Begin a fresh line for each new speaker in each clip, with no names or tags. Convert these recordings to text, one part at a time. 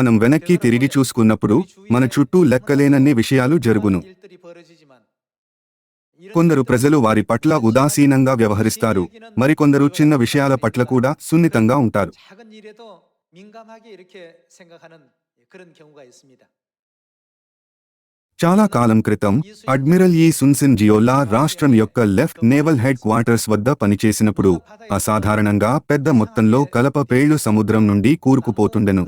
మనం వెనక్కి తిరిగి చూసుకున్నప్పుడు మన చుట్టూ లెక్కలేనన్ని విషయాలు జరుగును. కొందరు ప్రజలు వారి పట్ల ఉదాసీనంగా వ్యవహరిస్తారు. మరికొందరు చిన్న విషయాల పట్ల కూడా సున్నితంగా ఉంటారు. చాలా కాలం క్రితం అడ్మిరల్ ఈ సున్సిన్ జియోలా రాష్ట్రం యొక్క లెఫ్ట్ నేవల్ హెడ్ క్వార్టర్స్ వద్ద పనిచేసినప్పుడు అసాధారణంగా పెద్ద మొత్తంలో కలప పేళ్ళు సముద్రం నుండి కూరుకుపోతుండెను.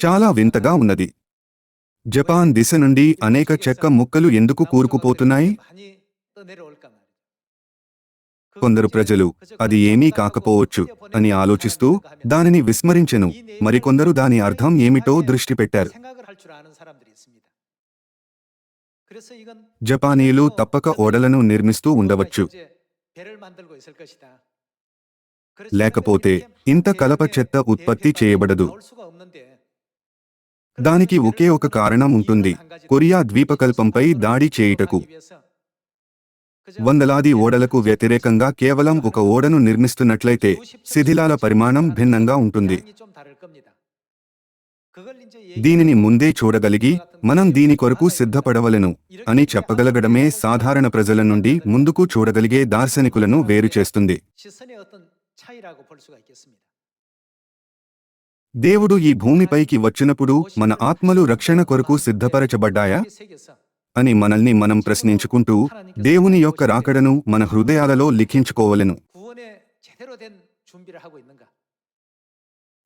చాలా వింతగా ఉన్నది. జపాన్ దిశ నుండి అనేక చెక్క ముక్కలు ఎందుకు కూరుకుపోతున్నాయి కొందరు ప్రజలు అది ఏమీ కాకపోవచ్చు అని ఆలోచిస్తూ దానిని విస్మరించెను. మరికొందరు దాని అర్థం ఏమిటో దృష్టి పెట్టారు. జపానీయులు తప్పక ఓడలను నిర్మిస్తూ ఉండవచ్చు. లేకపోతే ఇంత కలప చెత్త ఉత్పత్తి చేయబడదు. దానికి ఒకే ఒక కారణం ఉంటుంది. కొరియా ద్వీపకల్పంపై దాడి చేయుటకు. వందలాది ఓడలకు వ్యతిరేకంగా కేవలం ఒక ఓడను నిర్మిస్తున్నట్లయితే శిథిలాల పరిమాణం భిన్నంగా ఉంటుంది. దీనిని ముందే చూడగలిగి మనం దీని కొరకు సిద్ధపడవలను అని చెప్పగలగడమే సాధారణ ప్రజల నుండి ముందుకు చూడగలిగే దార్శనికులను వేరు చేస్తుంది చేస్తుంది
시선의 어떤 차이라고 볼 수가 있겠습니다.
దేవుడు ఈ భూమిపైకి వచ్చినప్పుడు మన ఆత్మలు రక్షణ కొరకు సిద్ధపరచబడ్డాయా
이렇게 새겨서
అని మనల్ని మనం ప్రశ్నించుకుంటూ దేవుని యొక్క రాకడను మన హృదయాలలో లిఖించుకోవలెను
구원에 제대로 된 준비를 하고 있는가?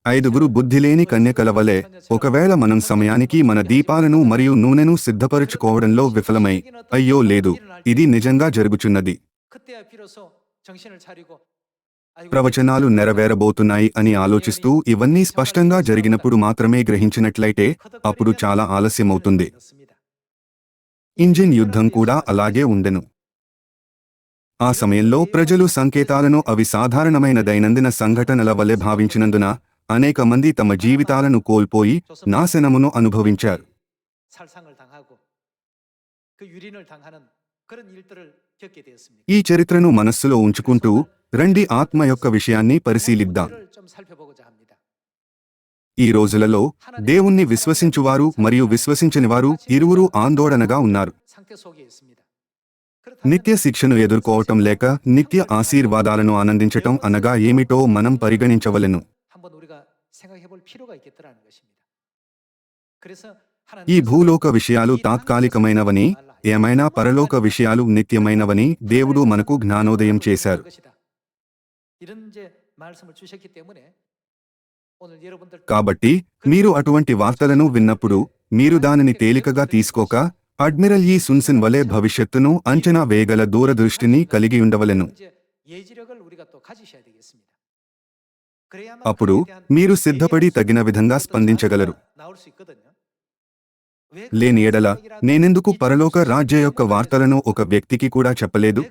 ఐదుగురు బుద్ధిలేని కన్యకల వలె ఒకవేళ మనం సమయానికి మన దీపాలను మరియు నూనెను సిద్ధపరచుకోవడంలో విఫలమై అయ్యో లేదు ఇది నిజంగా జరుగుచున్నది ప్రవచనాలు నెరవేరబోతున్నాయి అని ఆలోచిస్తూ ఇవన్నీ స్పష్టంగా జరిగినప్పుడు మాత్రమే గ్రహించినట్లయితే అప్పుడు చాలా ఆలస్యమవుతుంది. ఇంజిన్ యుద్ధం కూడా అలాగే ఉండెను. ఆ సమయంలో ప్రజలు సంకేతాలను అవి సాధారణమైన దైనందిన సంఘటనల వలె భావించినందున అనేక మంది తమ జీవితాలను కోల్పోయి నాశనమును అనుభవించారు. ఈ చరిత్రను మనస్సులో ఉంచుకుంటూ రండి ఆత్మ యొక్క విషయాన్ని పరిశీలిద్దాం. ఈ రోజులలో దేవుణ్ణి విశ్వసించువారు మరియు విశ్వసించనివారు ఇరువురు ఆందోళనగా ఉన్నారు. నిత్య శిక్షను ఎదుర్కోవటం లేక నిత్య ఆశీర్వాదాలను ఆనందించటం అనగా ఏమిటో మనం పరిగణించవలను. ఈ భూలోక విషయాలు తాత్కాలికమైనవని ఏమైనా పరలోక విషయాలు నిత్యమైనవని దేవుడు మనకు జ్ఞానోదయం చేశారు. కాబట్టి మీరు అటువంటి వార్తలను విన్నప్పుడు మీరు దానిని తేలికగా తీసుకోక అడ్మిరల్ ఈ సున్సిన్ వలె భవిష్యత్తును అంచనా వేయగల దూరదృష్టిని కలిగి ఉండవలను. అప్పుడు మీరు సిద్ధపడి తగిన విధంగా స్పందించగలరు. లేని ఎడల నేనెందుకు పరలోక రాజ్య యొక్క వార్తలను ఒక వ్యక్తికి కూడా చెప్పలేదు?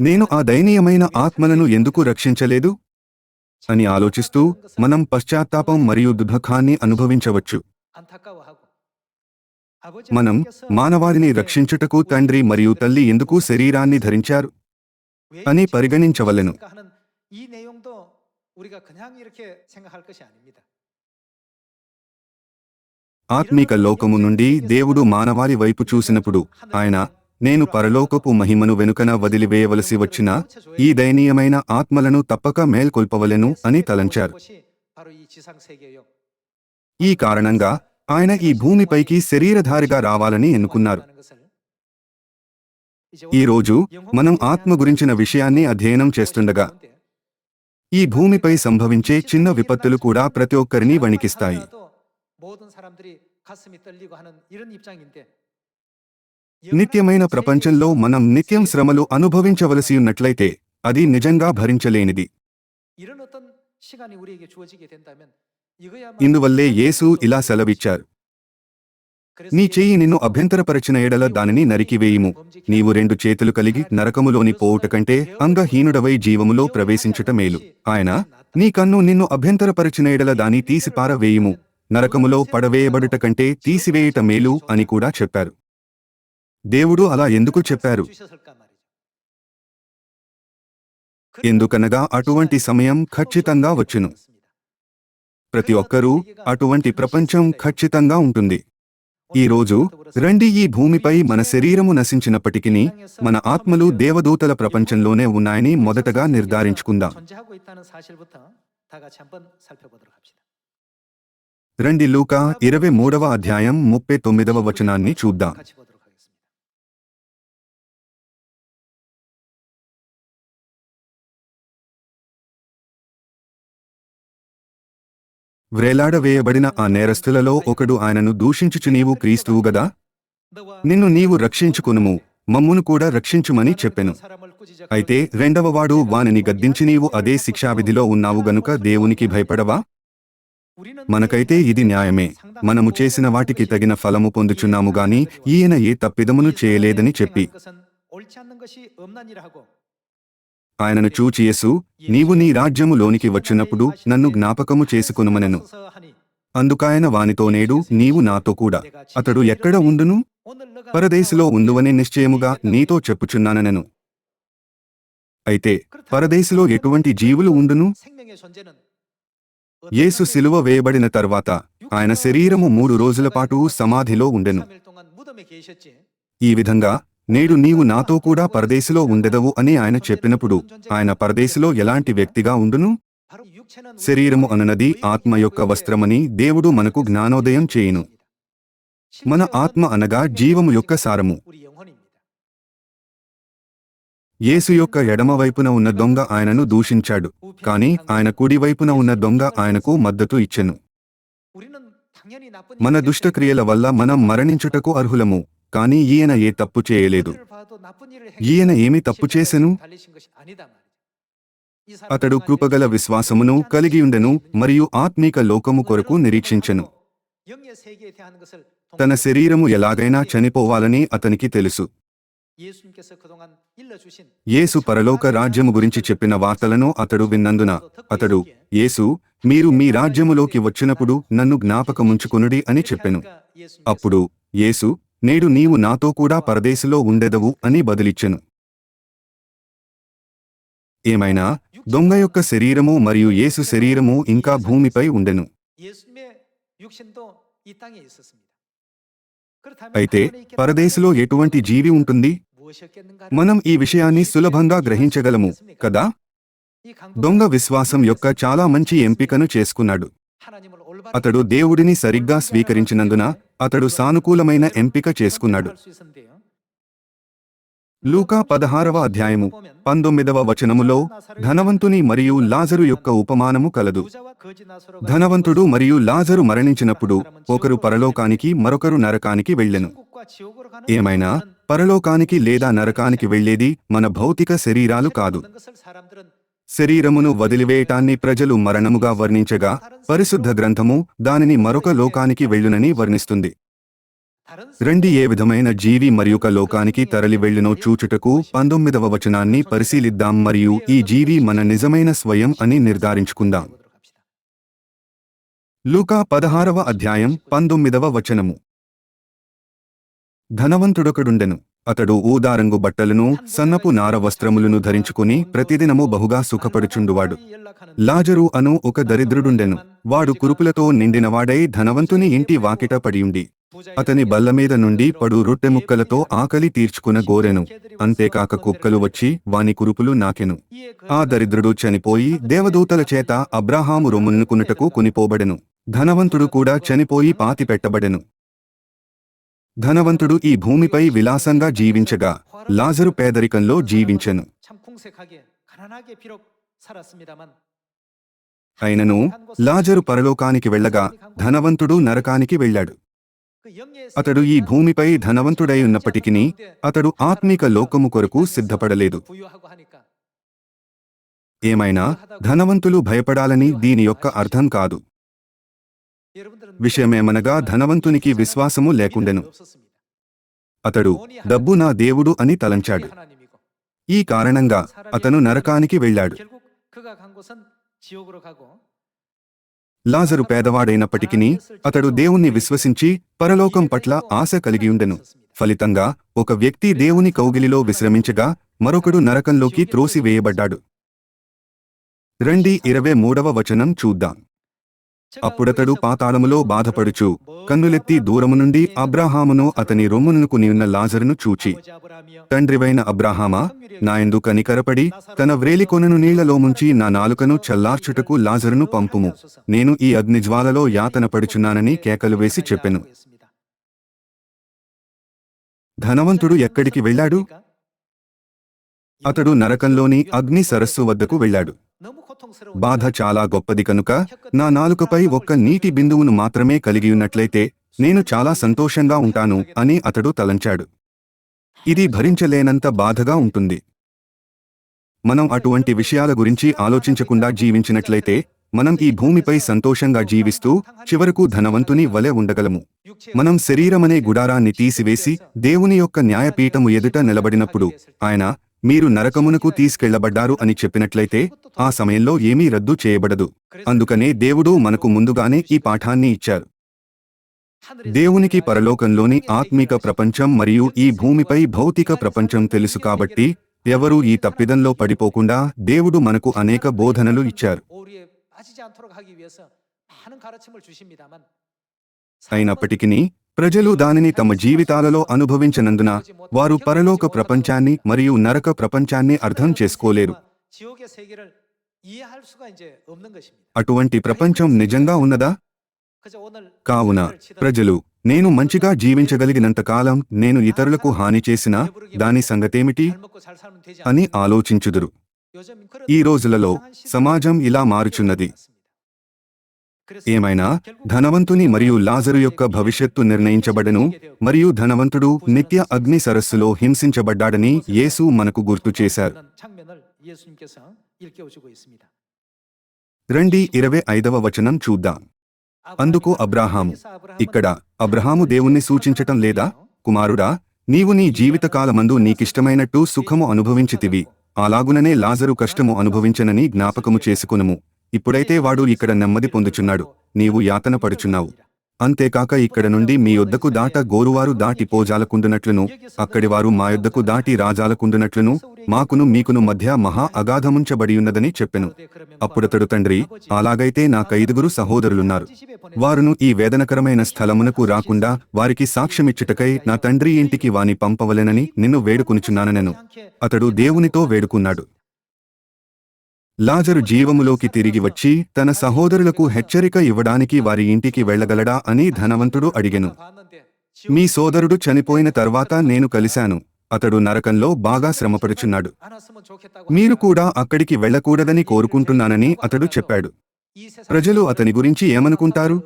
నేను ఆ దయనీయమైన ఆత్మలను ఎందుకు రక్షించలేదు? అని ఆలోచిస్తూ మనం పశ్చాత్తాపం మరియు దుఃఖాన్ని అనుభవించవచ్చు. మనం
మానవారిని
రక్షించుటకు తండ్రి మరియు తల్లి ఎందుకు శరీరాన్ని ధరించారు? అని పరిగణించవలెను. ఆత్మిక లోకము నుండి దేవుడు మానవారి వైపు చూసినప్పుడు ఆయన నేను పరలోకపు మహిమను వెనుకన వదిలివేయవలసి వచ్చినా ఈ దయనీయమైన ఆత్మలను తప్పక మేల్కొల్పవలెను అని తలంచారు. ఈ కారణంగా ఆయన ఈ భూమిపైకి శరీరధారిగా రావాలని ఎన్నుకున్నారు. ఈరోజు మనం ఆత్మ గురించిన విషయాన్ని అధ్యయనం చేస్తుండగా ఈ భూమిపై సంభవించే చిన్న విపత్తులు కూడా ప్రతి ఒక్కరిని వణికిస్తాయి. నిత్యమైన ప్రపంచంలో మనం నిత్యం శ్రమలు అనుభవించవలసి ఉన్నట్లయితే అది నిజంగా భరించలేనిది. ఇందువల్లే యేసు ఇలా సెలవిచ్చారు. నీ చెయ్యి నిన్ను అభ్యంతరపరచిన ఎడల దానిని నరికివేయుము నీవు రెండు చేతులు కలిగి నరకములోని పోవుట కంటే అంగహీనుడవై జీవములో ప్రవేశించుట మేలు ఆయన నీ కన్ను నిన్ను అభ్యంతరపరిచిన ఎడల దాని తీసిపారవేయుము నరకములో పడవేయబడుట కంటే తీసివేయుట మేలు అని కూడా చెప్పారు. దేవుడు అలా ఎందుకు చెప్పారు? ఎందుకనగా అటువంటి సమయం ఖచ్చితంగా వచ్చును. ప్రతి ఒక్కరూ అటువంటి ప్రపంచం ఖచ్చితంగా ఉంటుంది. ఈరోజు రండి ఈ భూమిపై మన శరీరము నశించినప్పటికీ మన ఆత్మలు దేవదూతల ప్రపంచంలోనే ఉన్నాయని మొదటగా నిర్ధారించుకుందాం. రండి లూకా ఇరవై మూడవ అధ్యాయం ముప్పై తొమ్మిదవ వచనాన్ని చూద్దాం. వ్రేలాడవేయబడిన ఆ నేరస్తులలో ఒకడు ఆయనను దూషించుచు నీవు క్రీస్తువు గదా? నిన్ను నీవు రక్షించుకునుము మమ్మును కూడా రక్షించుమని చెప్పెను. అయితే రెండవవాడు వానిని గద్దించి నీవు అదే శిక్షావిధిలో ఉన్నావు గనుక దేవునికి భయపడవా? మనకైతే ఇది న్యాయమే. మనము చేసిన వాటికి తగిన ఫలము పొందుచున్నాము గాని ఈయన ఏ తప్పిదమును చేయలేదని చెప్పి. ఆయనను చూచియేసు నీవు నీ రాజ్యములోనికి వచ్చినప్పుడు నన్ను జ్ఞాపకము చేసుకునుమనెను. అందుకాయన వానితో నేడు నీవు నాతో కూడా. అతడు ఎక్కడ ఉండును? పరదేశిలో ఉండువనే నిశ్చయముగా నీతో చెప్పుచున్నానెను అయితే పరదేశిలో ఎటువంటి జీవులు ఉండును? యేసు సిలువ వేయబడిన తర్వాత ఆయన శరీరము మూడు రోజుల పాటు సమాధిలో ఉండెను. ఈ విధంగా నేడు నీవు నాతో కూడా పరదేశిలో ఉండెదవు అని ఆయన చెప్పినప్పుడు ఆయన పరదేశిలో ఎలాంటి వ్యక్తిగా ఉండును? శరీరము అన్నది ఆత్మ యొక్క వస్త్రమని దేవుడు మనకు జ్ఞానోదయం చేయును. మన ఆత్మ అనగా జీవము యొక్క సారము. యేసు యొక్క ఎడమవైపున ఉన్న దొంగ ఆయనను దూషించాడు కాని ఆయన కుడివైపున ఉన్న దొంగ ఆయనకు మద్దతు ఇచ్చెను. మన దుష్టక్రియల వల్ల మనం మరణించుటకు అర్హులము. కానీ ఈయన ఏ తప్పు చేయలేదు. ఈయన ఏమి తప్పు చేసెను? అతడు కృపగల విశ్వాసమును కలిగియుండెను మరియు ఆత్మీక లోకము కొరకు నిరీక్షించెను. తన శరీరము ఎలాగైనా చనిపోవాలని అతనికి తెలుసు. యేసు పరలోక రాజ్యము గురించి చెప్పిన వార్తలను అతడు విన్నందున అతడు యేసు మీరు మీ రాజ్యములోకి వచ్చినప్పుడు నన్ను జ్ఞాపకముంచుకునుడి అని చెప్పెను. అప్పుడు యేసు నేడు నీవు నాతో కూడా పరదేశిలో ఉండెదవు అని బదిలిచ్చెను. ఏమైనా దొంగ యొక్క శరీరము మరియు యేసు శరీరము ఇంకా భూమిపై ఉండెను. అయితే పరదేశిలో ఎటువంటి జీవి ఉంటుంది? మనం ఈ విషయాన్ని సులభంగా గ్రహించగలము కదా? దొంగ విశ్వాసం యొక్క చాలా మంచి ఎంపికను చేసుకున్నాడు. అతడు దేవుడిని సరిగ్గా స్వీకరించినందున అతడు సానుకూలమైన ఎంపిక చేసుకున్నాడు. లూకా పదహారవ అధ్యాయము పంతొమ్మిదవ వచనములో ధనవంతుని మరియు లాజరు యొక్క ఉపమానము కలదు. ధనవంతుడు మరియు లాజరు మరణించినప్పుడు ఒకరు పరలోకానికి మరొకరు నరకానికి వెళ్ళెను. ఏమైనా పరలోకానికి లేదా నరకానికి వెళ్ళేది మన భౌతిక శరీరాలు కాదు. శరీరమును వదిలివేయటాన్ని ప్రజలు మరణముగా వర్ణించగా పరిశుద్ధ గ్రంథము దానిని మరొక లోకానికి వెళ్ళునని వర్ణిస్తుంది. రెండు ఏ విధమైన జీవి మరియొక లోకానికి తరలి వెళ్ళునో చూచుటకు పంతొమ్మిదవ వచనాన్ని పరిశీలిద్దాం మరియు ఈ జీవి మన నిజమైన స్వయం అని నిర్ధారించుకుందాం. లూకా పదహారవ అధ్యాయం పంతొమ్మిదవ వచనము. ధనవంతుడొకడుండెను. అతడు ఊదారంగు బట్టలను సన్నపు నార వస్త్రములను ధరించుకుని ప్రతిదినము బహుగా సుఖపడుచుండువాడు. లాజరు అను ఒక దరిద్రుడుండెను. వాడు కురుపులతో నిండినవాడై ధనవంతుని ఇంటి వాకిట పడియుండి. అతని బల్లమీద నుండి పడు రొట్టె ముక్కలతో ఆకలి తీర్చుకున గోరెను. అంతేకాక కుక్కలు వచ్చి వాని కురుపులు నాకెను. ఆ దరిద్రుడు చనిపోయి దేవదూతల చేత అబ్రాహాము రొమ్మునుకునుటకు కొనిపోబడెను. ధనవంతుడు కూడా చనిపోయి పాతిపెట్టబడెను. ధనవంతుడు ఈ భూమిపై విలాసంగా జీవించగా లాజరు పేదరికంలో జీవించను. అయినను లాజరు పరలోకానికి వెళ్ళగా ధనవంతుడు నరకానికి వెళ్ళాడు. అతడు ఈ భూమిపై ధనవంతుడై ఉన్నప్పటికీ అతడు ఆత్మీక లోకము కొరకు సిద్ధపడలేదు. ఏమైనా ధనవంతులు భయపడాలని దీని యొక్క అర్థం కాదు. విషయమేమనగా ధనవంతునికి విశ్వాసము లేకుండెను. అతడు డబ్బు నా దేవుడు అని తలంచాడు. ఈ కారణంగా అతను నరకానికి వెళ్ళాడు. లాజరు పేదవాడైనప్పటికీ అతడు దేవుణ్ణి విశ్వసించి పరలోకం పట్ల ఆశ కలిగియుండెను. ఫలితంగా ఒక వ్యక్తి దేవుని కౌగిలిలో విశ్రమించగా మరొకడు నరకంలోకి త్రోసివేయబడ్డాడు. రెండి ఇరవై మూడవ వచనం చూద్దాం. అప్పుడతడు పాతాళములో బాధపడుచు కన్నులెత్తి దూరము నుండి అబ్రాహామును అతని రొమ్మునుకుని ఉన్న లాజరును చూచి తండ్రివైన అబ్రాహామా నాయందు కనికరపడి తన వ్రేలికొనను నీళ్ళలో ముంచి నా నాలుకను చల్లార్చుటకు లాజరును పంపుము. నేను ఈ అగ్నిజ్వాలలో యాతన పడుచున్నానని కేకలు వేసి చెప్పెను. ధనవంతుడు ఎక్కడికి వెళ్ళాడు? అతడు నరకంలోని అగ్ని సరస్సు వద్దకు వెళ్ళాడు. బాధ చాలా గొప్పది కనుక నా నాలుకపై ఒక్క నీటి బిందువును మాత్రమే కలిగియున్నట్లయితే నేను చాలా సంతోషంగా ఉంటాను అని అతడు తలంచాడు. ఇది భరించలేనంత బాధగా ఉంటుంది. మనం అటువంటి విషయాల గురించి ఆలోచించకుండా జీవించినట్లయితే మనం ఈ భూమిపై సంతోషంగా జీవిస్తూ చివరకు ధనవంతుని వలె ఉండగలము. మనం శరీరమనే గుడారాన్ని తీసివేసి దేవుని యొక్క న్యాయపీఠము ఎదుట నిలబడినప్పుడు ఆయన మీరు నరకమునకు తీసుకెళ్ళబడ్డారు అని చెప్పినట్లయితే ఆ సమయంలో ఏమీ రద్దు చేయబడదు. అందుకనే దేవుడు మనకు ముందుగానే ఈ పాఠాన్ని ఇచ్చారు. దేవునికి పరలోకంలోని ఆత్మిక ప్రపంచం మరియు ఈ భూమిపై భౌతిక ప్రపంచం తెలుసు కాబట్టి ఎవరూ ఈ తప్పిదంలో పడిపోకుండా దేవుడు మనకు అనేక బోధనలు ఇచ్చారు. అయినప్పటికీ ప్రజలు దానిని తమ జీవితాలలో అనుభవించనందున వారు పరలోక ప్రపంచాన్ని మరియు నరక ప్రపంచాన్ని అర్థం చేసుకోలేరు. అటువంటి ప్రపంచం నిజంగా ఉన్నదా? కావున ప్రజలు నేను మంచిగా జీవించగలిగినంత కాలం నేను ఇతరులకు హాని చేసినా దాని సంగతేమిటి? అని ఆలోచించుదురు. ఈ రోజులలో సమాజం ఇలా మారుచున్నది. ఏమైనా? ధనవంతుని మరియు లాజరు యొక్క భవిష్యత్తు నిర్ణయించబడను మరియు ధనవంతుడు నిత్య అగ్ని సరస్సులో హింసించబడ్డాడని యేసు మనకు గుర్తు చేశారు. రండి ఇరవై ఐదవ వచనం చూద్దాం. అందుకు అబ్రాహాము ఇక్కడ అబ్రహాము దేవుణ్ణి సూచించటం లేదా? కుమారుడా నీవు నీ జీవితకాలమందు నీకిష్టమైనట్టు సుఖము అనుభవించితివి అలాగుననే లాజరు కష్టము అనుభవించనని జ్ఞాపకము చేసుకునుము. ఇప్పుడైతే వాడు ఇక్కడ నెమ్మది పొందుచున్నాడు. నీవు యాతన పడుచున్నావు. అంతేకాక ఇక్కడ నుండి మీ యొద్దకు దాట గోరువారు దాటి పోజాలకుండునట్లును అక్కడివారు మా యొద్దకు దాటి రాజాలకుండునట్లును మాకును మీకును మధ్య మహా అగాధముంచబడియున్నదని చెప్పెను. అప్పుడతడు తండ్రి అలాగైతే నాకైదుగురు సహోదరులున్నారు. వారును ఈ వేదనకరమైన స్థలమునకు రాకుండా వారికి సాక్ష్యమిచ్చుటకై నా తండ్రి ఇంటికి వాని పంపవలెనని నిన్ను వేడుకునుచున్నాననెను. అతడు దేవునితో వేడుకున్నాడు. లాజరు జీవములోకి తిరిగి వచ్చి తన సహోదరులకు హెచ్చరిక ఇవ్వడానికి వారి ఇంటికి వెళ్ళగలడా అని ధనవంతుడు అడిగెను. మీ సోదరుడు చనిపోయిన తర్వాత నేను కలిశాను. అతడు నరకంలో బాగా శ్రమపడుచున్నాడు. మీరు కూడా అక్కడికి వెళ్ళకూడదని కోరుకుంటున్నానని అతడు చెప్పాడు. ప్రజలు అతని గురించి ఏమనుకుంటారు?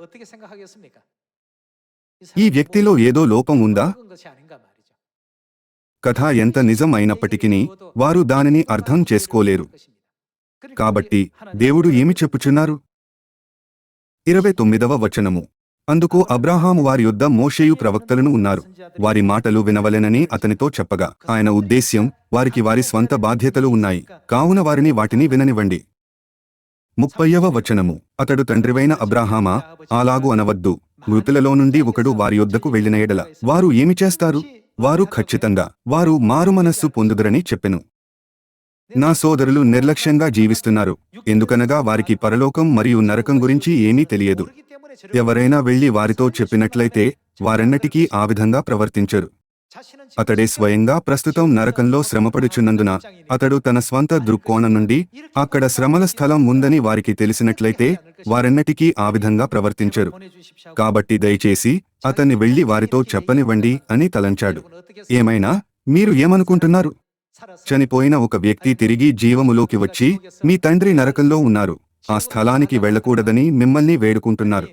ఈ వ్యక్తిలో ఏదో లోపం ఉందా? కథ ఎంత నిజం అయినప్పటికీ వారు దానిని అర్థం చేసుకోలేరు. కాబట్టి దేవుడు ఏమి చెప్పుచున్నారు? ఇరవై తొమ్మిదవ వచనము. అందుకు అబ్రాహాము వారి యొద్ద మోషేయు ప్రవక్తలను ఉన్నారు. వారి మాటలు వినవలెనని అతనితో చెప్పగా ఆయన ఉద్దేశ్యం వారికి వారి స్వంత బాధ్యతలు ఉన్నాయి. కావున వారిని వాటిని విననివ్వండి. ముప్పయ్యవ వచనము. అతడు తండ్రివైన అబ్రాహామా? అలాగు అనవద్దు. మృతులలో నుండి ఒకడు వారి యొద్దకు వెళ్ళిన ఎడల. వారు ఏమి చేస్తారు? వారు ఖచ్చితంగా వారు మారుమనస్సు పొందుదరని చెప్పెను. నా సోదరులు నిర్లక్ష్యంగా జీవిస్తున్నారు. ఎందుకనగా వారికి పరలోకం మరియు నరకం గురించి ఏమీ తెలియదు. ఎవరైనా వెళ్ళి వారితో చెప్పినట్లయితే వారెన్నటికీ ఆ విధంగా ప్రవర్తించరు. అతడే స్వయంగా ప్రస్తుతం నరకంలో శ్రమపడుచున్నందున అతడు తన స్వంత దృక్కోణం నుండి అక్కడ శ్రమల స్థలం ఉందని వారికి తెలిసినట్లయితే వారెన్నటికీ ఆ విధంగా ప్రవర్తించరు. కాబట్టి దయచేసి అతన్ని వెళ్ళి వారితో చెప్పనివ్వండి అని తలంచాడు. ఏమైనా మీరు ఏమనుకుంటున్నారు? చనిపోయిన ఒక వ్యక్తి తిరిగి జీవములోకి వచ్చి మీ తండ్రి నరకంలో ఉన్నారు. ఆ స్థలానికి వెళ్ళకూడదని మిమ్మల్ని వేడుకుంటున్నారు.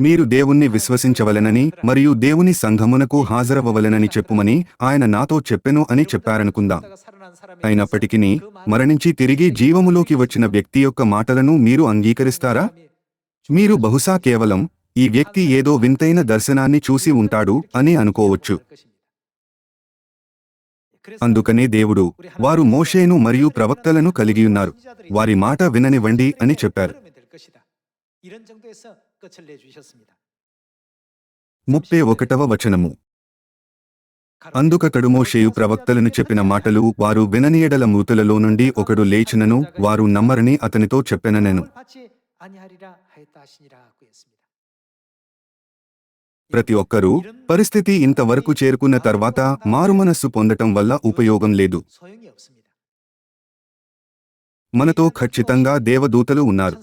మీరు దేవుణ్ణి విశ్వసించవలెనని మరియు దేవుని సంఘమునకు హాజరవ్వవలెనని చెప్పుమని ఆయన నాతో చెప్పెను అని చెప్పారనుకుందాం. అయినప్పటికీ మరణించి తిరిగి జీవములోకి వచ్చిన వ్యక్తి యొక్క మాటలను మీరు అంగీకరిస్తారా? మీరు బహుశా కేవలం ఈ వ్యక్తి ఏదో వింతైన దర్శనాన్ని చూసి ఉంటాడు అని అనుకోవచ్చు. అందుకనే దేవుడు వారు మోషేను మరియు ప్రవక్తలను కలిగి ఉన్నారు. వారి మాట విననివ్వండి అని చెప్పారు. ముప్పై ఒకటవ వచనము. అందుకతడు మోషేయు ప్రవక్తలను చెప్పిన మాటలు వారు విననీయడల మృతులలో నుండి ఒకడు లేచినను వారు నమ్మరని అతనితో చెప్పెననెను. ప్రతి ఒక్కరూ పరిస్థితి ఇంతవరకు చేరుకున్న తర్వాత మారుమనస్సు పొందటం వల్ల ఉపయోగం లేదు. మనతో ఖచ్చితంగా దేవదూతలు ఉన్నారు.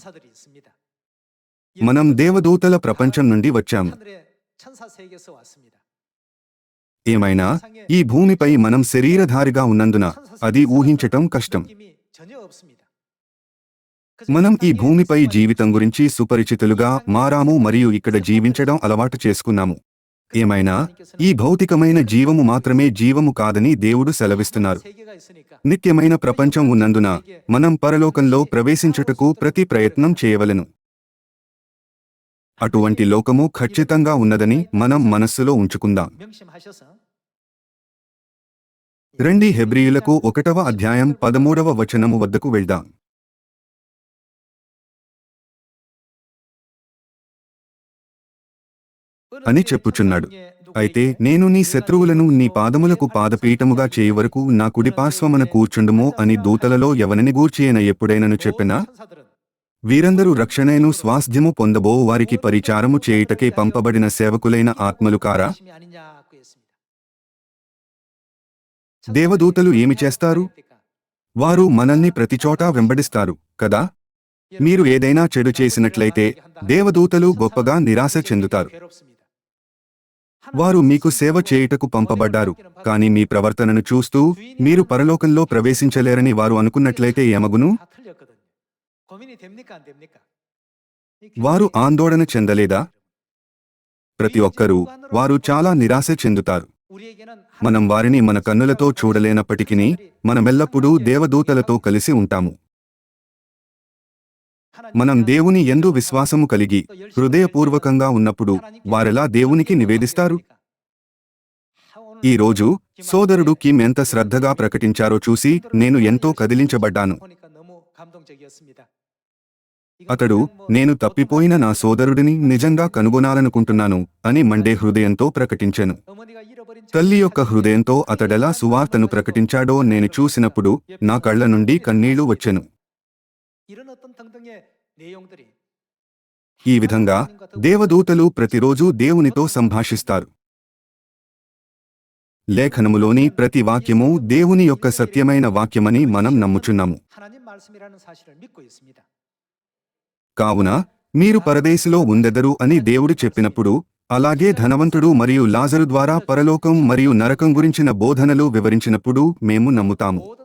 మనం దేవదూతల ప్రపంచం నుండి వచ్చాము. ఏమైనా? ఈ భూమిపై మనం శరీరధారిగా ఉన్నందున అది ఊహించటం కష్టం. మనం ఈ భూమిపై జీవితం గురించి సుపరిచితులుగా మారాము మరియు ఇక్కడ జీవించడం అలవాటు చేసుకున్నాము. ఏమైనా? ఈ భౌతికమైన జీవము మాత్రమే జీవము కాదని దేవుడు సెలవిస్తున్నారు. నిత్యమైన ప్రపంచం ఉన్నందున మనం పరలోకంలో ప్రవేశించుటకు ప్రతి ప్రయత్నం చేయవలను. అటువంటి లోకము ఖచ్చితంగా ఉన్నదని మనం మనస్సులో ఉంచుకుందాం. రెండి హెబ్రియులకు ఒకటవ అధ్యాయం పదమూడవ వచనము వద్దకు వెళ్దాం. అని చెప్పుచున్నాడు. అయితే నేను నీ శత్రువులను నీ పాదములకు పాదపీఠముగా చేయి వరకు నా కుడి పార్శ్వమున కూర్చుండుము అని దూతలలో ఎవరిని గూర్చియన ఎప్పుడైనను చెప్పినా? వీరందరూ రక్షణను స్వాస్థ్యము పొందబో వారికి పరిచారము చేయుటకే పంపబడిన సేవకులైన ఆత్మలు కారా? దేవదూతలు ఏమి చేస్తారు? వారు మనల్ని ప్రతిచోటా వెంబడిస్తారు కదా? మీరు ఏదైనా చెడు చేసినట్లయితే దేవదూతలు గొప్పగా నిరాశ చెందుతారు. వారు మీకు సేవ చేయుటకు పంపబడ్డారు కాని మీ ప్రవర్తనను చూస్తూ మీరు పరలోకంలో ప్రవేశించలేరని వారు అనుకున్నట్లయితే ఎమగును వారు ఆందోళన చెందలేదా? ప్రతి ఒక్కరూ వారు చాలా నిరాశ చెందుతారు. మనం వారిని మన కన్నులతో చూడలేనప్పటికీ మనమెల్లప్పుడూ దేవదూతలతో కలిసి ఉంటాము. మనం దేవుని ఎందు విశ్వాసము కలిగి హృదయపూర్వకంగా ఉన్నప్పుడు వారెలా దేవునికి నివేదిస్తారు? ఈ రోజు సోదరుడు కిమ్ ఎంత శ్రద్ధగా ప్రకటించారో చూసి నేను ఎంతో కదిలించబడ్డాను. అతడు నేను తప్పిపోయిన నా సోదరుడిని నిజంగా కనుగొనాలనుకుంటున్నాను అని మండే హృదయంతో ప్రకటించాను. తల్లి యొక్క హృదయంతో అతడెలా సువార్తను ప్రకటించాడో నేను చూసినప్పుడు నా కళ్ళ నుండి కన్నీళ్ళు వచ్చెను. ఈ విధంగా దేవదూతలు ప్రతిరోజు దేవునితో సంభాషిస్తారు. లేఖనములోని ప్రతి వాక్యము దేవుని యొక్క సత్యమైన వాక్యమని మనం నమ్ముచున్నాము. కావున మీరు పరదేశిలో ఉండెదరు అని దేవుడు చెప్పినప్పుడు అలాగే ధనవంతుడు మరియు లాజరు ద్వారా పరలోకం మరియు నరకం గురించిన బోధనలు వివరించినప్పుడు మేము నమ్ముతాము.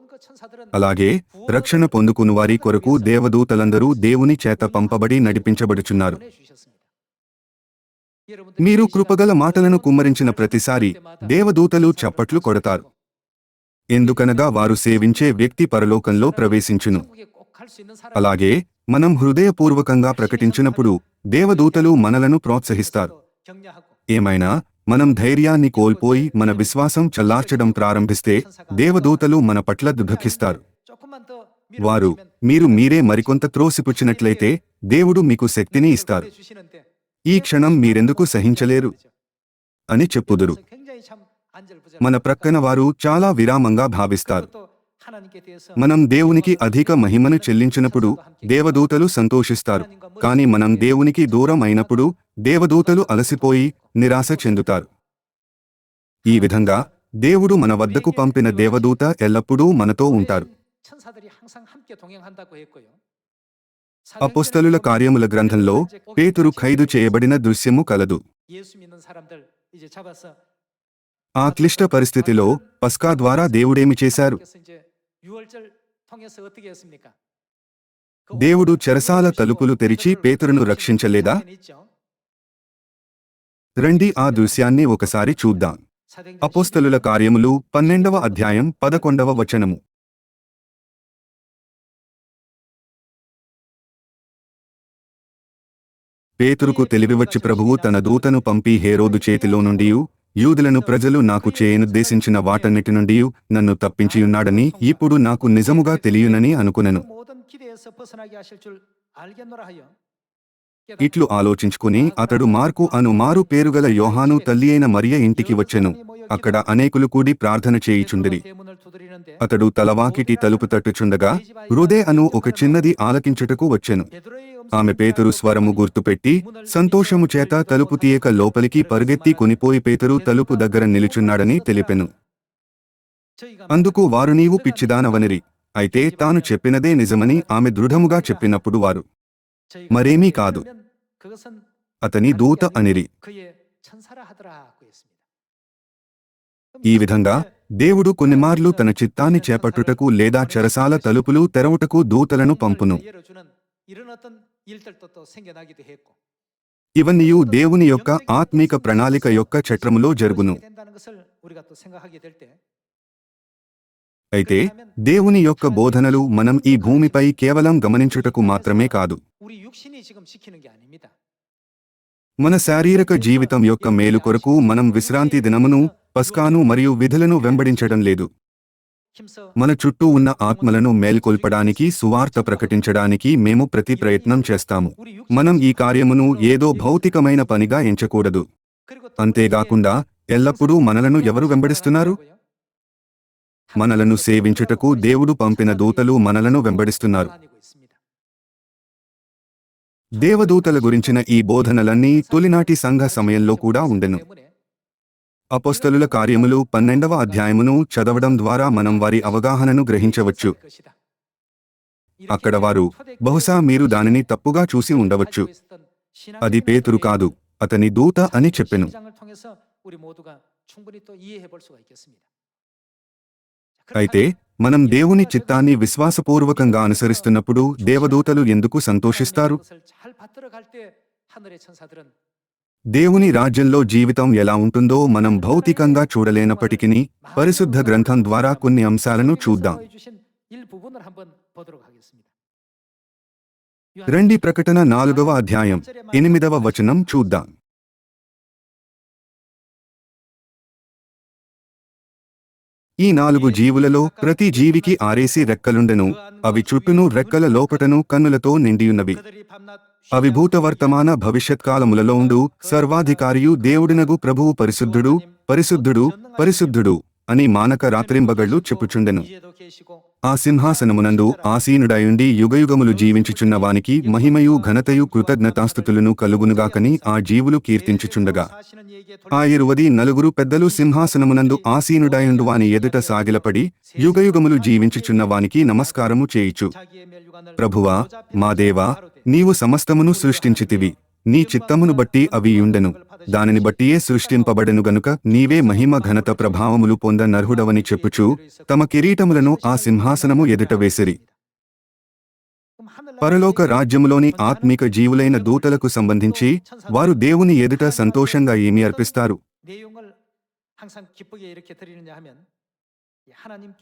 అలాగే రక్షణ పొందుకుని వారి కొరకు దేవదూతలందరూ దేవుని చేత పంపబడి నడిపించబడుచున్నారు. మీరు కృపగల మాటలను కుమ్మరించిన ప్రతిసారి దేవదూతలు చప్పట్లు కొడతారు. ఎందుకనగా వారు సేవించే వ్యక్తి పరలోకంలో ప్రవేశించును. అలాగే మనం హృదయపూర్వకంగా ప్రకటించినప్పుడు దేవదూతలు మనలను ప్రోత్సహిస్తారు. ఏమైనా మనం ధైర్యాన్ని కోల్పోయి మన విశ్వాసం చల్లార్చడం ప్రారంభిస్తే దేవదూతలు మన పట్ల దుఃఖిస్తారు. వారు మీరు మీరే మరికొంత త్రోసిపుచ్చినట్లయితే దేవుడు మీకు శక్తిని ఇస్తారు. ఈ క్షణం మీరెందుకు సహించలేరు? అని చెప్పుదురు. మన ప్రక్కన వారు చాలా విరామంగా భావిస్తారు. మనం దేవునికి అధిక మహిమను చెల్లించినప్పుడు దేవదూతలు సంతోషిస్తారు. కానీ మనం దేవునికి దూరం అయినప్పుడు దేవదూతలు అలసిపోయి నిరాశ చెందుతారు. ఈ విధంగా దేవుడు మన వద్దకు పంపిన దేవదూత ఎల్లప్పుడూ మనతో ఉంటారు. అపోస్తలుల కార్యముల గ్రంథంలో పేతురు ఖైదు చేయబడిన దృశ్యము కలదు. ఆ క్లిష్ట పరిస్థితిలో పస్కా ద్వారా దేవుడేమి చేశారు? దేవుడు చెరసాల తలుపులు తెరిచి పేతురును రక్షించలేదా? రండి ఆ దృశ్యాన్ని ఒకసారి చూద్దాం. అపోస్తలుల కార్యములు పన్నెండవ అధ్యాయం పదకొండవ వచనము. పేతురుకు తెలివివచ్చి ప్రభువు తన దూతను పంపి హేరోదు చేతిలో నుండి యూదులను ప్రజలు నాకు చేయనుద్దేశించిన వాటన్నిటి నుండి నన్ను తప్పించియున్నాడని ఇప్పుడు నాకు నిజముగా తెలియనని అనుకునను. ఇట్లు ఆలోచించుకుని అతడు మార్కు అను మారు పేరుగల యోహాను తల్లి అయిన మరియ ఇంటికి వచ్చెను. అక్కడ అనేకులు కూడి ప్రార్థన చేయిచుండిరి. అతడు తలవాకిటి తలుపు తట్టుచుండగా హృదే అను ఒక చిన్నది ఆలకించుటకు వచ్చెను. ఆమె పేతురు స్వరము గుర్తుపెట్టి సంతోషము చేత తలుపు తీయక లోపలికి పరుగెత్తి కొనిపోయి పేతురు తలుపు దగ్గర నిలుచున్నాడని తెలిపెను. అందుకు వారు నీవు పిచ్చిదానవనిరి. అయితే తాను చెప్పినదే నిజమని ఆమె దృఢముగా చెప్పినప్పుడు వారు మరేమీ కాదు. అతని దూత అనిరి. ఈ విధంగా దేవుడు కొన్నిమార్లు తన చిత్తాన్ని చేపట్టుటకు లేదా చెరసాల తలుపులు తెరవుటకు దూతలను పంపును. ఇవన్నీయు దేవుని యొక్క ఆత్మీక ప్రణాళిక యొక్క చట్రములో జరుగును. అయితే దేవుని యొక్క బోధనలు మనం ఈ భూమిపై కేవలం గమనించుటకు మాత్రమే కాదు. మన శారీరక జీవితం యొక్క మేలు కొరకు మనం విశ్రాంతి దినమును పస్కాను మరియు విధులను వెంబడించడం లేదు. మన చుట్టూ ఉన్న ఆత్మలను మేల్కొల్పడానికి సువార్త ప్రకటించడానికి మేము ప్రతి ప్రయత్నం చేస్తాము. మనం ఈ కార్యమును ఏదో భౌతికమైన పనిగా ఎంచకూడదు. అంతేగాకుండా ఎల్లప్పుడూ మనలను ఎవరు వెంబడిస్తున్నారు? మనలను సేవించుటకు దేవుడు పంపిన దూతలు మనలను వెంబడిస్తున్నారు. దేవదూతల గురించిన ఈ బోధనలన్నీ తొలినాటి సంఘ సమయంలో కూడా ఉండెను. అపోస్తలుల కార్యములు పన్నెండవ అధ్యాయమును చదవడం ద్వారా మనం వారి అవగాహనను గ్రహించవచ్చు. అక్కడ వారు బహుశా మీరు దానిని తప్పుగా చూసి ఉండవచ్చు. అది పేతురు కాదు అతని దూత అని చెప్పెను. అయితే మనం దేవుని చిత్తాన్ని విశ్వాసపూర్వకంగా అనుసరిస్తున్నప్పుడు దేవదూతలు ఎందుకు సంతోషిస్తారు? దేవుని రాజ్యంలో జీవితం ఎలా ఉంటుందో మనం భౌతికంగా చూడలేనప్పటికీ పరిశుద్ధ గ్రంథం ద్వారా కొన్ని అంశాలను చూద్దాం. రెండి ప్రకటన నాలుగవ అధ్యాయం ఎనిమిదవ వచనం చూద్దాం. ఈ నాలుగు జీవులలో ప్రతి జీవికి ఆరేసి రెక్కలుండెను. అవి చుట్టూను రెక్కల లోపటను కన్నులతో నిండియున్నవి. అవి భూత భవిష్యత్కాలములలో ఉండు. సర్వాధికారియు దేవుడినగు ప్రభువు పరిశుద్ధుడు పరిశుద్ధుడు పరిశుద్ధుడు అని మానక రాత్రింబగళ్ళు చెప్పుచుండెను. ఆ సింహాసనమునందు ఆసీనుడయుండి యుగయుగములు జీవించుచున్న వానికి మహిమయు ఘనతయు కృతజ్ఞతాస్థుతులను కలుగునుగాకని ఆ జీవులు కీర్తించుచుండగా. ఆ ఇరువది నలుగురు పెద్దలు సింహాసనమునందు ఆసీనుడయుండు వాని ఎదుట సాగిలపడి యుగయుగములు జీవించుచున్న వానికి నమస్కారము చేయిచు. ప్రభువా మా దేవా నీవు సమస్తమును సృష్టించితివి. నీ చిత్తమును బట్టి అవి యుండెను. దానిని బట్టియే సృష్టింపబడెను గనుక నీవే మహిమ ఘనత ప్రభావములు పొంద నర్హుడవని చెప్పుచూ తమ కిరీటములను ఆ సింహాసనము ఎదుట వేసిరి. పరలోక రాజ్యములోని ఆత్మిక జీవులైన దూతలకు సంబంధించి వారు దేవుని ఎదుట సంతోషంగా ఏమి అర్పిస్తారు?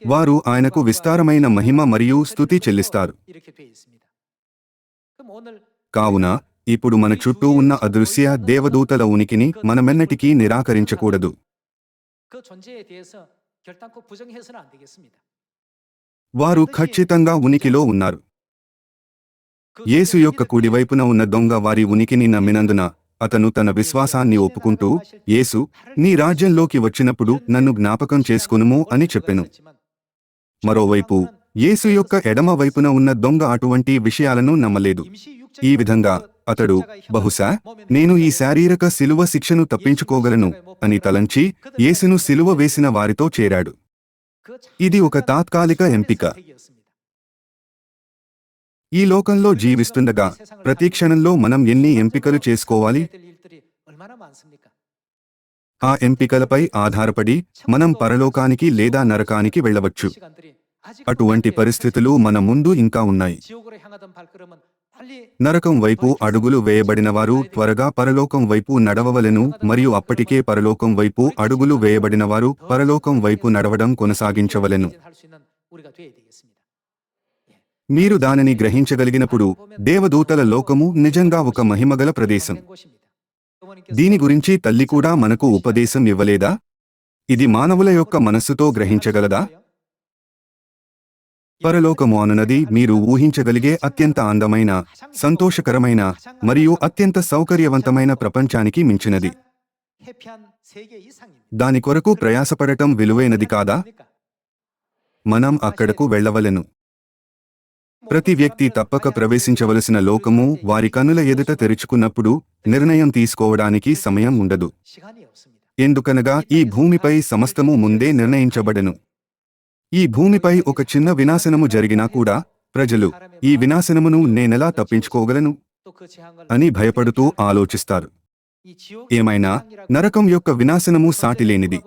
వారు ఆయనకు విస్తారమైన మహిమ మరియు స్థుతి చెల్లిస్తారు. కావున ఇప్పుడు మన చుట్టూ ఉన్న అదృశ్య దేవదూతల ఉనికిని మనమెన్నటికీ నిరాకరించకూడదు. వారు ఖచ్చితంగా ఉనికిలో ఉన్నారు. యేసు యొక్క కుడివైపున ఉన్న దొంగ వారి ఉనికిని నమ్మినందున అతను తన విశ్వాసాన్ని ఒప్పుకుంటూ యేసు నీ రాజ్యంలోకి వచ్చినప్పుడు నన్ను జ్ఞాపకం చేసుకునుము అని చెప్పెను. మరోవైపు యేసు యొక్క ఎడమ వైపున ఉన్న దొంగ అటువంటి విషయాలను నమ్మలేదు. ఈ విధంగా అతడు బహుశా నేను ఈ శారీరక శిలువ శిక్షను తప్పించుకోగలను అని తలంచి యేసును శిలువ వేసిన వారితో చేరాడు. ఇది ఒక తాత్కాలిక ఎంపిక. ఈ లోకంలో జీవిస్తుండగా ప్రతి క్షణంలో మనం ఎన్ని ఎంపికలు చేసుకోవాలి? ఆ ఎంపికలపై ఆధారపడి మనం పరలోకానికి లేదా నరకానికి వెళ్ళవచ్చు. అటువంటి పరిస్థితులు మన ముందు ఇంకా ఉన్నాయి. నరకం వైపు అడుగులు వేయబడినవారు త్వరగా పరలోకం వైపు నడవవలెను మరియు అప్పటికే పరలోకం వైపు అడుగులు వేయబడినవారు పరలోకం వైపు నడవడం కొనసాగించవలను. మీరు దానిని గ్రహించగలిగినప్పుడు దేవదూతల లోకము నిజంగా ఒక మహిమగల ప్రదేశం. దీని గురించి తల్లి కూడా మనకు ఉపదేశం ఇవ్వలేదా? ఇది మానవుల యొక్క మనస్సుతో గ్రహించగలదా? పరలోకము అనున్నది మీరు ఊహించగలిగే అత్యంత అందమైన సంతోషకరమైన మరియు అత్యంత సౌకర్యవంతమైన ప్రపంచానికి మించినది. దాని కొరకు ప్రయాసపడటం విలువైనది కాదా? మనం అక్కడకు వెళ్ళవలెను. ప్రతి వ్యక్తి తప్పక ప్రవేశించవలసిన లోకము వారి కనుల ఎదుట తెరుచుకున్నప్పుడు నిర్ణయం తీసుకోవడానికి సమయం ఉండదు. ఎందుకనగా ఈ భూమిపై సమస్తము ముందే నిర్ణయించబడను. ఈ భూమిపై ఒక చిన్న వినాశనము జరిగినా కూడా ప్రజలు ఈ వినాశనమును నేనెలా తప్పించుకోగలను? అని భయపడుతూ ఆలోచిస్తారు. ఏమైనా నరకం యొక్క వినాశనము సాటిలేనిది.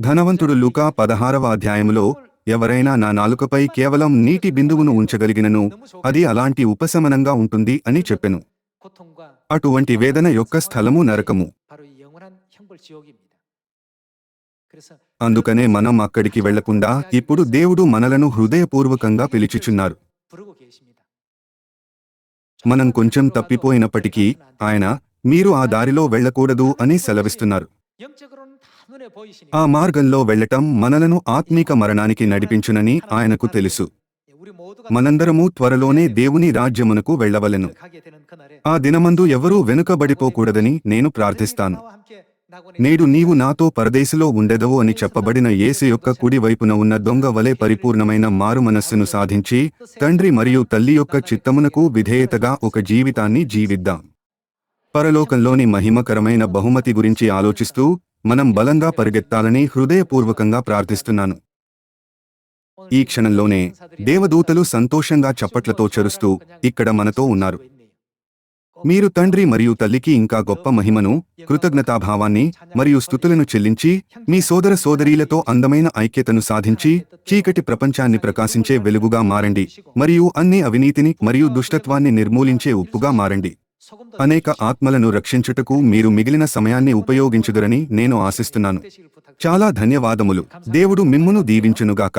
ధనవంతుడు లుకా పదహారవ అధ్యాయములో ఎవరైనా నా నాలుకపై కేవలం నీటి బిందువును ఉంచగలిగినను అది అలాంటి ఉపశమనంగా ఉంటుంది అని చెప్పెను. అటువంటి వేదన యొక్క స్థలము నరకము. అందుకనే మనం అక్కడికి వెళ్ళకుండా ఇప్పుడు దేవుడు మనలను హృదయపూర్వకంగా పిలిచిచున్నారు. మనం కొంచెం తప్పిపోయినప్పటికీ ఆయన మీరు ఆ దారిలో వెళ్ళకూడదు అని సెలవిస్తున్నారు. ఆ మార్గంలో వెళ్ళటం మనలను ఆత్మీక మరణానికి నడిపించునని ఆయనకు తెలుసు. మనందరము త్వరలోనే దేవుని రాజ్యమునకు వెళ్ళవలను ఆ దినమందు ఎవరూ వెనుకబడిపోకూడదని నేను ప్రార్థిస్తాను. నేడు నీవు నాతో పరదేశిలో ఉండెదవు అని చెప్పబడిన యేసు యొక్క కుడి వైపున ఉన్న దొంగ వలె పరిపూర్ణమైన మారు మనస్సును సాధించి తండ్రి మరియు తల్లి యొక్క చిత్తమునకు విధేయతగా ఒక జీవితాన్ని జీవిద్దాం. పరలోకంలోని మహిమకరమైన బహుమతి గురించి ఆలోచిస్తూ మనం బలంగా పరిగెత్తాలని హృదయపూర్వకంగా ప్రార్థిస్తున్నాను. ఈ క్షణంలోనే దేవదూతలు సంతోషంగా చప్పట్లతో చరుస్తూ ఇక్కడ మనతో ఉన్నారు. మీరు తండ్రి మరియు తల్లికి ఇంకా గొప్ప మహిమను కృతజ్ఞతాభావాన్ని మరియు స్థుతులను చెల్లించి మీ సోదర సోదరీలతో అందమైన ఐక్యతను సాధించి చీకటి ప్రపంచాన్ని ప్రకాశించే వెలుగుగా మారండి మరియు అన్ని అవినీతిని మరియు దుష్టత్వాన్ని నిర్మూలించే ఉప్పుగా మారండి. అనేక ఆత్మలను రక్షించుటకు మీరు మిగిలిన సమయాన్ని ఉపయోగించుదురని నేను ఆశిస్తున్నాను. చాలా ధన్యవాదములు. దేవుడు మిమ్మును దీవించునుగాక.